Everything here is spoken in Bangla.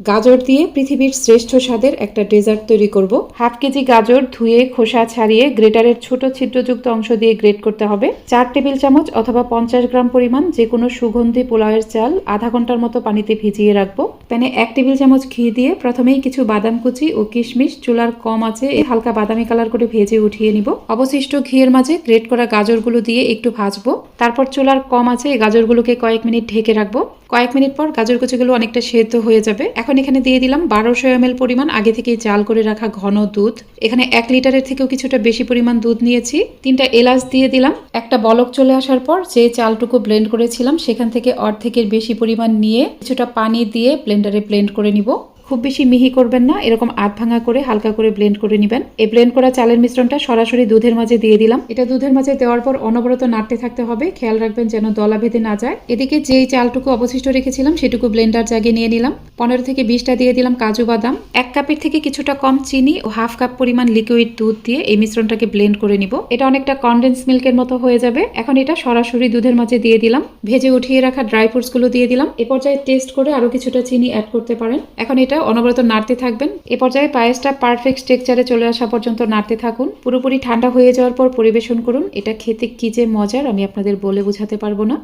গাজর দিয়ে পৃথিবীর শ্রেষ্ঠ স্বাদের একটা ডেজার্ট তৈরি করব। হাফ কেজি গাজর ধুয়ে, খোসা ছাড়িয়ে, গ্রেটারের ছোট ছিদ্রযুক্ত অংশ দিয়ে গ্রেট করতে হবে। চার টেবিল চামচ অথবা পঞ্চাশ গ্রাম পরিমাণ যে কোনো সুগন্ধি পোলাওয়ের চাল আধা ঘণ্টার মতো পানিতে ভিজিয়ে রাখব। প্যানে এক টেবিল চামচ ঘি দিয়ে প্রথমেই কিছু বাদাম কুচি ও কিশমিশ চুলার কম আছে হালকা বাদামি কালার করে ভেজে উঠিয়ে নিব। অবশিষ্ট ঘিয়ের মাঝে গ্রেট করা গাজরগুলো দিয়ে একটু ভাজবো। তারপর চুলার কম আছে গাজরগুলোকে কয়েক মিনিট ঢেকে রাখব। কয়েক মিনিট পর গাজর কুচিগুলো অনেকটা সেদ্ধ হয়ে যাবে। এখন এখানে দিয়ে দিলাম বারোশো এম পরিমাণ, আগে থেকে জাল করে রাখা ঘন দুধ। এখানে এক লিটারের থেকেও কিছুটা বেশি পরিমাণ দুধ নিয়েছি। তিনটা এলাচ দিয়ে দিলাম। একটা বলক চলে আসার পর যে চালটুকু ব্লেন্ড করেছিলাম, সেখান থেকে অর্ধেকের বেশি পরিমাণ নিয়ে কিছুটা পানি দিয়ে ব্লেন্ডারে ব্লেন্ড করে নিব। খুব বেশি মিহি করবেন না, এরকম আধ ভাঙা করে, হালকা করে ব্লেন্ড করে নেবেন। এই ব্লেন্ড করা চালের মিশ্রণটা সরাসরি দুধের মাঝে দিয়ে দিলাম। এটা দুধের মাঝে দেওয়ার পর অনবরত নাড়তে থাকতে হবে, খেয়াল রাখবেন যেন দলা ভেদে না যায়। এদিকে যেই চালটুকু অবশিষ্ট রেখেছিলাম, সেটুকু ব্লেন্ডার জাগে নিয়ে নিলাম। পনেরো থেকে বিশটা দিয়ে দিলাম কাজু বাদাম। এক কাপের থেকে কিছুটা কম চিনি ও হাফ কাপ পরিমাণ লিকুইড দুধ দিয়ে এই মিশ্রণটাকে ব্লেন্ড করে নিব। এটা অনেকটা কনডেন্স মিল্কের মতো হয়ে যাবে। এখন এটা সরাসরি দুধের মাঝে দিয়ে দিলাম। ভেজে উঠিয়ে রাখা ড্রাই ফ্রুটসগুলো দিয়ে দিলাম। এ পর্যায়ে টেস্ট করে আরও কিছুটা চিনি অ্যাড করতে পারেন। এখন এটা অনবরত নাড়তে থাকবেন। এ পর্যায়ে পায়েসটা পারফেক্ট স্ট্রেকচারে চলে আসা পর্যন্ত নাড়তে থাকুন। পুরোপুরি ঠান্ডা হয়ে যাওয়ার পর পরিবেশন করুন। এটা খেতে কী যে মজার, আমি আপনাদের বলে বোঝাতে পারব না।